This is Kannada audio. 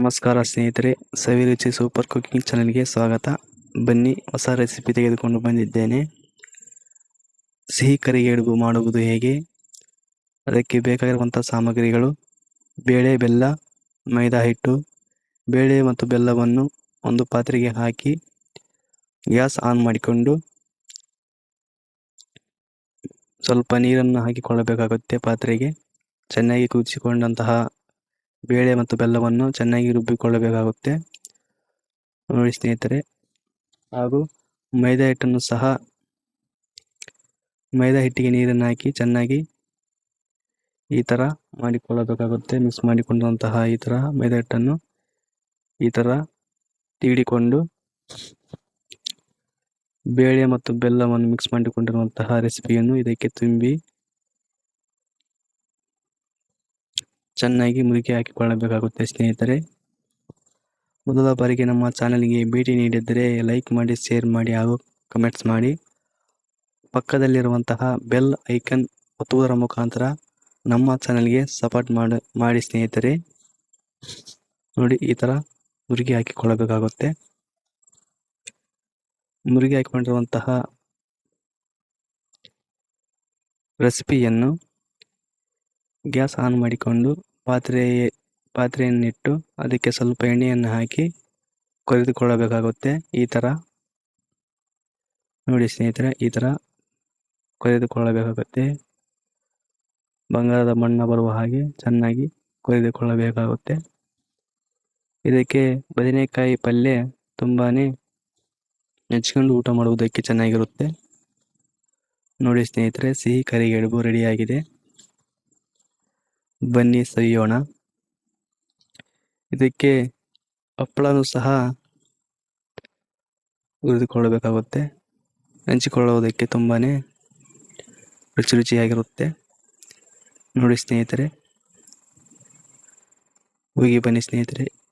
ನಮಸ್ಕಾರ ಸ್ನೇಹಿತರೆ ಸವಿರುಚಿ ಸೂಪರ್ ಕುಕಿಂಗ್ ಚಾನಲ್ಗೆ ಸ್ವಾಗತ. ಬನ್ನಿ, ಹೊಸ ರೆಸಿಪಿ ತೆಗೆದುಕೊಂಡು ಬಂದಿದ್ದೇನೆ. ಸಿಹಿ ಕರಿಗೆಡುಬು ಮಾಡುವುದು ಹೇಗೆ? ಅದಕ್ಕೆ ಬೇಕಾಗಿರುವಂಥ ಸಾಮಗ್ರಿಗಳು, ಬೇಳೆ, ಬೆಲ್ಲ, ಮೈದಾ ಹಿಟ್ಟು, ಬೇಳೆ ಮತ್ತು ಬೆಲ್ಲವನ್ನು ಒಂದು ಪಾತ್ರೆಗೆ ಹಾಕಿ, ಗ್ಯಾಸ್ ಆನ್ ಮಾಡಿಕೊಂಡು ಸ್ವಲ್ಪ ನೀರನ್ನು ಹಾಕಿಕೊಳ್ಳಬೇಕಾಗುತ್ತೆ ಪಾತ್ರೆಗೆ. ಚೆನ್ನಾಗಿ ಕುದಿಸಿಕೊಂಡಂತಹ ಬೇಳೆ ಮತ್ತು ಬೆಲ್ಲವನ್ನು ಚೆನ್ನಾಗಿ ರುಬ್ಬಿಕೊಳ್ಳಬೇಕಾಗುತ್ತೆ. ನೋಡಿ ಸ್ನೇಹಿತರೆ, ಹಾಗೂ ಮೈದಾ ಹಿಟ್ಟನ್ನು ಸಹ ಮೈದಾ ಹಿಟ್ಟಿಗೆ ನೀರನ್ನು ಹಾಕಿ ಚೆನ್ನಾಗಿ ಈ ಥರ ಮಾಡಿಕೊಳ್ಳಬೇಕಾಗುತ್ತೆ. ಮಿಕ್ಸ್ ಮಾಡಿಕೊಂಡಂತಹ ಈ ಥರ ಮೈದಾ ಹಿಟ್ಟನ್ನು ಈ ಥರ ತೀಡಿಕೊಂಡು ಬೇಳೆ ಮತ್ತು ಬೆಲ್ಲವನ್ನು ಮಿಕ್ಸ್ ಮಾಡಿಕೊಂಡಿರುವಂತಹ ರೆಸಿಪಿಯನ್ನು ಇದಕ್ಕೆ ತುಂಬಿ ಚೆನ್ನಾಗಿ ಮುದುಕಿ ಹಾಕಿಕೊಳ್ಳಬೇಕಾಗುತ್ತೆ, ಸ್ನೇಹಿತರೆ. ಮೊದಲ ಬಾರಿಗೆ ನಮ್ಮ ಚಾನಲ್ಗೆ ಭೇಟಿ ನೀಡಿದ್ದರೆ ಲೈಕ್ ಮಾಡಿ, ಶೇರ್ ಮಾಡಿ ಹಾಗೂ ಕಮೆಂಟ್ಸ್ ಮಾಡಿ. ಪಕ್ಕದಲ್ಲಿರುವಂತಹ ಬೆಲ್ ಐಕನ್ ಒತ್ತುವುದರ ಮುಖಾಂತರ ನಮ್ಮ ಚಾನಲ್ಗೆ ಸಪೋರ್ಟ್ ಮಾಡಿ ಮಾಡಿ, ಸ್ನೇಹಿತರೆ. ನೋಡಿ, ಈ ಥರ ಮುರುಗಿ ಹಾಕಿಕೊಳ್ಳಬೇಕಾಗುತ್ತೆ. ಮುರುಗಿ ಹಾಕಿಕೊಂಡಿರುವಂತಹ ರೆಸಿಪಿಯನ್ನು ಗ್ಯಾಸ್ ಆನ್ ಮಾಡಿಕೊಂಡು ಪಾತ್ರೆ, ಪಾತ್ರೆಯನ್ನಿಟ್ಟು ಅದಕ್ಕೆ ಸ್ವಲ್ಪ ಎಣ್ಣೆಯನ್ನು ಹಾಕಿ ಕೊರೆದುಕೊಳ್ಳಬೇಕಾಗುತ್ತೆ. ಈ ಥರ ನೋಡಿ ಸ್ನೇಹಿತರೆ, ಈ ಥರ ಕೊರೆದುಕೊಳ್ಳಬೇಕಾಗುತ್ತೆ. ಬಂಗಾರದ ಬಣ್ಣ ಬರುವ ಹಾಗೆ ಚೆನ್ನಾಗಿ ಕೊರೆದುಕೊಳ್ಳಬೇಕಾಗುತ್ತೆ. ಇದಕ್ಕೆ ಬದನೆಕಾಯಿ ಪಲ್ಯ ತುಂಬಾ ನೆಚ್ಕೊಂಡು ಊಟ ಮಾಡುವುದಕ್ಕೆ ಚೆನ್ನಾಗಿರುತ್ತೆ. ನೋಡಿ ಸ್ನೇಹಿತರೆ, ಸಿಹಿ ಕರಿಗೆಡುಬು ರೆಡಿಯಾಗಿದೆ. ಬನ್ನಿ ಸವಿಯೋಣ ಇದಕ್ಕೆ ಹಪ್ಪಳನೂ ಸಹ ಉರಿದುಕೊಳ್ಳಬೇಕಾಗುತ್ತೆ. ಹಂಚಿಕೊಳ್ಳುವುದಕ್ಕೆ ತುಂಬಾ ರುಚಿ ರುಚಿಯಾಗಿರುತ್ತೆ. ನೋಡಿ ಸ್ನೇಹಿತರೆ. ಹೋಗಿ ಬನ್ನಿ ಸ್ನೇಹಿತರೆ.